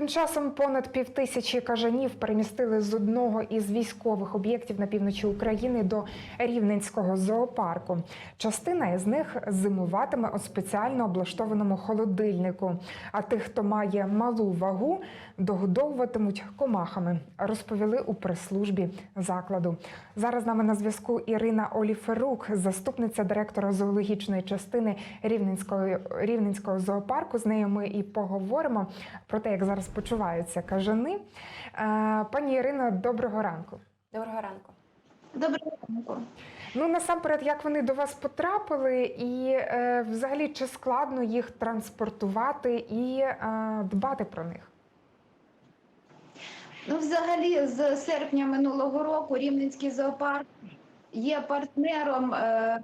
Тим часом понад півтисячі кажанів перемістили з одного із військових об'єктів на півночі України до Рівненського зоопарку. Частина із них зимуватиме у спеціально облаштованому холодильнику. А тих, хто має малу вагу, догодовуватимуть комахами. Розповіли у прес-службі закладу. Зараз з нами на зв'язку Ірина Оліферук, заступниця директора зоологічної частини Рівненського, Рівненського зоопарку. З нею ми і поговоримо про те, як зараз почуваються кажани. Е, Пані Ірино, доброго ранку. Доброго ранку. Доброго ранку. Ну насамперед, як вони до вас потрапили, і е, взагалі чи складно їх транспортувати і е, дбати про них? Ну, взагалі, з серпня минулого року Рівненський зоопарк є партнером е,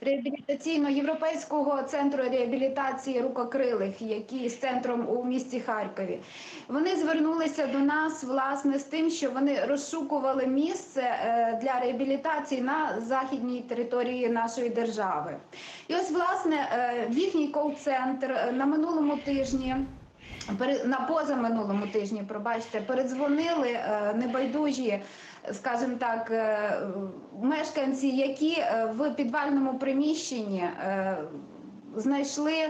реабілітаційно-європейського центру реабілітації рукокрилих, який з центром у місті Харкові. Вони звернулися до нас власне з тим, що вони розшукували місце е, для реабілітації на західній території нашої держави. І ось, власне, е, їхній кол-центр на минулому тижні. На позаминулому тижні, пробачте, передзвонили е, небайдужі, скажімо так, е, мешканці, які е, в підвальному приміщенні знайшли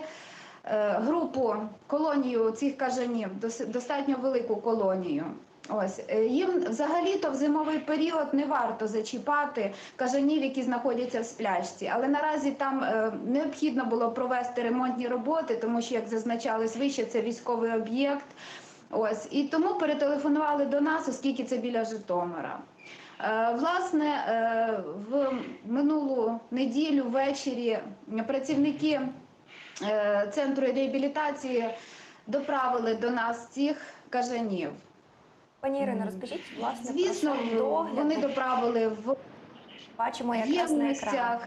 групу колонію цих кажанів, дос- достатньо велику колонію. Ось е, їм взагалі-то в зимовий період не варто зачіпати кажанів, які знаходяться в сплячці. Але наразі там е, необхідно було провести ремонтні роботи, тому що, як зазначалось вище, це військовий об'єкт. Ось і тому перетелефонували до нас, оскільки це біля Житомира. Е, Власне, е, в минулу неділю ввечері працівники е, центру реабілітації доправили до нас цих кажанів. Пані Ірино, розкажіть, власне, Звісно, про вони доправили в бачимо якраз на екрані.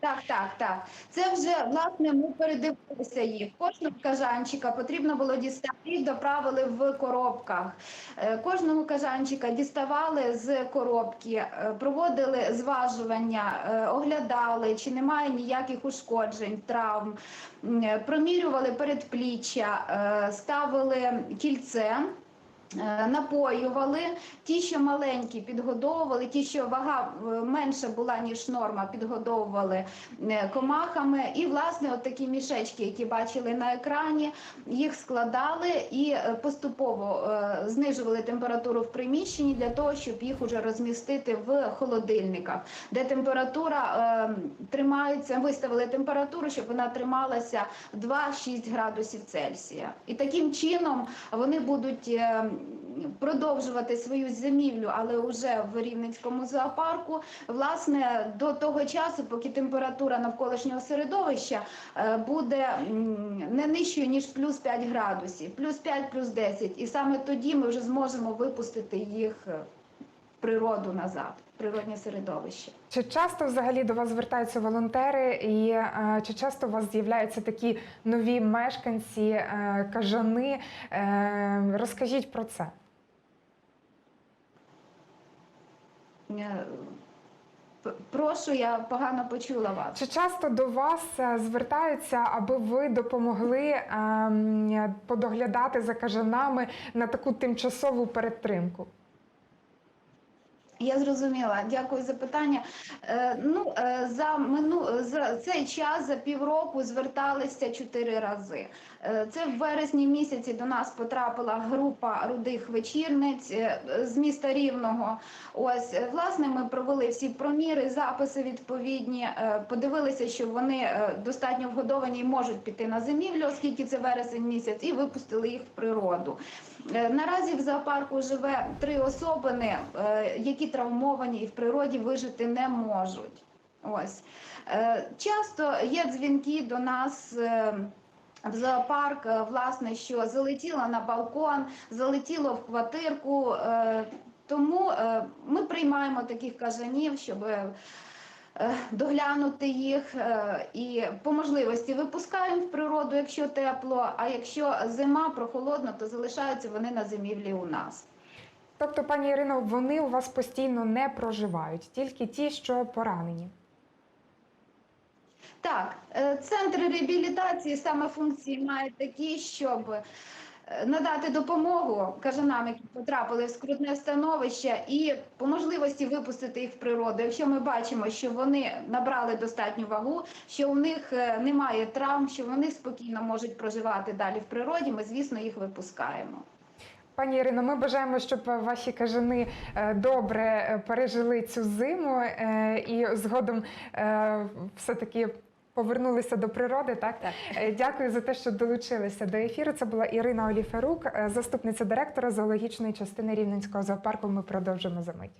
Так, так, так. Це вже власне ми передивилися їх. Кожного кажанчика потрібно було дістати, доправили в коробках. Е, Кожного кажанчика діставали з коробки, е, проводили зважування, е, оглядали, чи немає ніяких ушкоджень, травм, промірювали передпліччя, ставили кільце. Е, Напоювали ті, що маленькі, підгодовували, ті, що вага е, менша була ніж норма, підгодовували е, комахами. І власне, от такі мішечки, які бачили на екрані, їх складали і поступово знижували температуру в приміщенні для того, щоб їх уже розмістити в холодильниках, де температура тримається. Виставили температуру, щоб вона трималася 2-6 градусів Цельсія. І таким чином вони будуть. Продовжувати свою зимівлю, але вже в Рівненському зоопарку, власне, до того часу, поки температура навколишнього середовища е, буде не нижчою, ніж плюс 5 градусів, плюс 5, плюс 10. І саме тоді ми вже зможемо випустити їх е, природу назад, природне середовище. Чи часто взагалі до вас звертаються волонтери, і е, чи часто у вас з'являються такі нові мешканці, е, кажани? Е, розкажіть про це. Е, Прошу, я погано почула вас. Чи часто до вас звертаються, аби ви допомогли ем, подоглядати за кажанами на таку тимчасову перетримку? Я зрозуміла. Дякую за питання. Е, ну е, за мину за цей час за півроку зверталися чотири рази. Е, це в вересні місяці до нас потрапила група рудих вечірниць е, з міста Рівного. Ось е, власне ми провели всі проміри, записи відповідні. подивилися, що вони достатньо вгодовані і можуть піти на зимівлю, оскільки це вересень місяць, і випустили їх в природу. Наразі в зоопарку живе три особини, які травмовані і в природі вижити не можуть. Ось часто є дзвінки до нас. В зоопарк, е, власне, що залетіло на балкон, залетіло в квартирку. е, Тому е, ми приймаємо таких кажанів, щоб доглянути їх і по можливості випускаємо в природу, якщо тепло. А якщо зима прохолодно, то залишаються вони на зимівлі у нас. Тобто, пані Ірино, вони у вас постійно не проживають, тільки ті, що поранені. Так, е, центр реабілітації саме функції має такі, щоб е, надати допомогу кажанам, які потрапили в скрутне становище, і по можливості випустити їх в природу. Якщо ми бачимо, що вони набрали достатню вагу, що у них е, немає травм, що вони спокійно можуть проживати далі в природі, ми, звісно, їх випускаємо. Пані Ірино, ми бажаємо, щоб ваші кажани добре пережили цю зиму і згодом е, все-таки повернулися до природи. Так? Так. Е, Дякую за те, що долучилися до ефіру. Це була Ірина Оліферук, е, заступниця директора зоологічної частини Рівненського зоопарку. Ми продовжимо за мить.